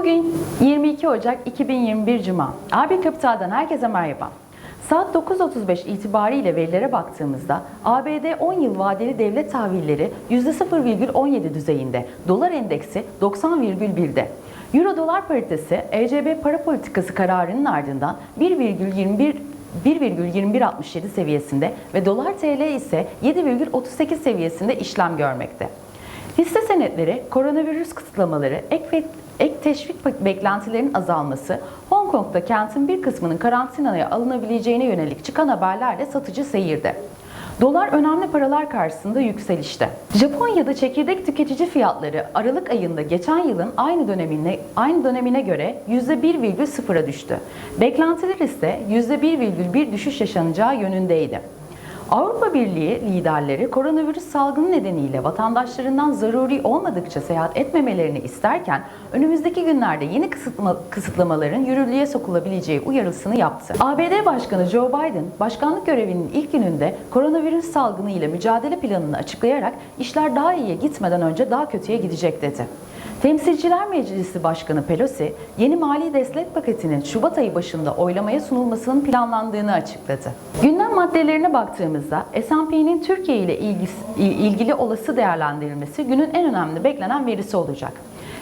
Bugün 22 Ocak 2021 Cuma. Abi Kapital'dan herkese merhaba. Saat 9.35 itibariyle verilere baktığımızda ABD 10 yıl vadeli devlet tahvilleri %0,17 düzeyinde, dolar endeksi 90,1'de. Euro dolar paritesi ECB para politikası kararının ardından 1,21 1,2167 seviyesinde ve dolar TL ise 7,38 seviyesinde işlem görmekte. Hisse senetleri, koronavirüs kısıtlamaları, ek, ve- ek teşvik beklentilerinin azalması, Hong Kong'da kentin bir kısmının karantinaya alınabileceğine yönelik çıkan haberlerle satıcı seyirde. Dolar önemli paralar karşısında yükselişte. Japonya'da çekirdek tüketici fiyatları Aralık ayında geçen yılın aynı dönemine aynı dönemine göre %1,0'a düştü. Beklentiler ise %1,1 düşüş yaşanacağı yönündeydi. Avrupa Birliği liderleri koronavirüs salgını nedeniyle vatandaşlarından zaruri olmadıkça seyahat etmemelerini isterken önümüzdeki günlerde yeni kısıtlama, kısıtlamaların yürürlüğe sokulabileceği uyarısını yaptı. ABD Başkanı Joe Biden başkanlık görevinin ilk gününde koronavirüs salgını ile mücadele planını açıklayarak işler daha iyiye gitmeden önce daha kötüye gidecek dedi. Temsilciler Meclisi Başkanı Pelosi, yeni mali destek paketinin Şubat ayı başında oylamaya sunulmasının planlandığını açıkladı. Gündem maddelerine baktığımızda S&P'nin Türkiye ile ilgisi- ilgili olası değerlendirilmesi günün en önemli beklenen verisi olacak.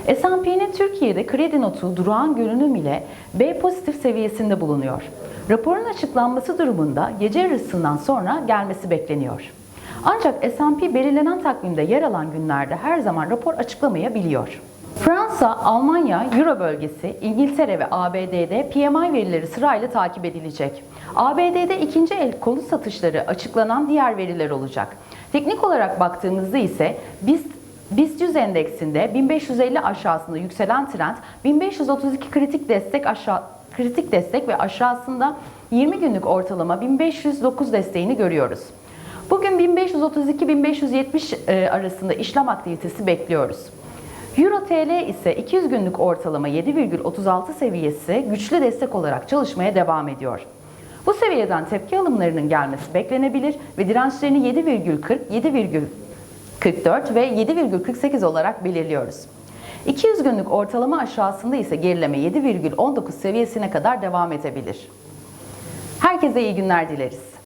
S&P'nin Türkiye'de kredi notu durağan görünüm ile B pozitif seviyesinde bulunuyor. Raporun açıklanması durumunda gece yarısından sonra gelmesi bekleniyor. Ancak S&P belirlenen takvimde yer alan günlerde her zaman rapor açıklamayabiliyor. Fransa, Almanya, Euro bölgesi, İngiltere ve ABD'de PMI verileri sırayla takip edilecek. ABD'de ikinci el kolu satışları açıklanan diğer veriler olacak. Teknik olarak baktığımızda ise biz BIST 100 endeksinde 1550 aşağısında yükselen trend 1532 kritik destek aşağı kritik destek ve aşağısında 20 günlük ortalama 1509 desteğini görüyoruz. Bugün 1532-1570 e, arasında işlem aktivitesi bekliyoruz. Euro TL ise 200 günlük ortalama 7,36 seviyesi güçlü destek olarak çalışmaya devam ediyor. Bu seviyeden tepki alımlarının gelmesi beklenebilir ve dirençlerini 7,40, 7,44 ve 7,48 olarak belirliyoruz. 200 günlük ortalama aşağısında ise gerileme 7,19 seviyesine kadar devam edebilir. Herkese iyi günler dileriz.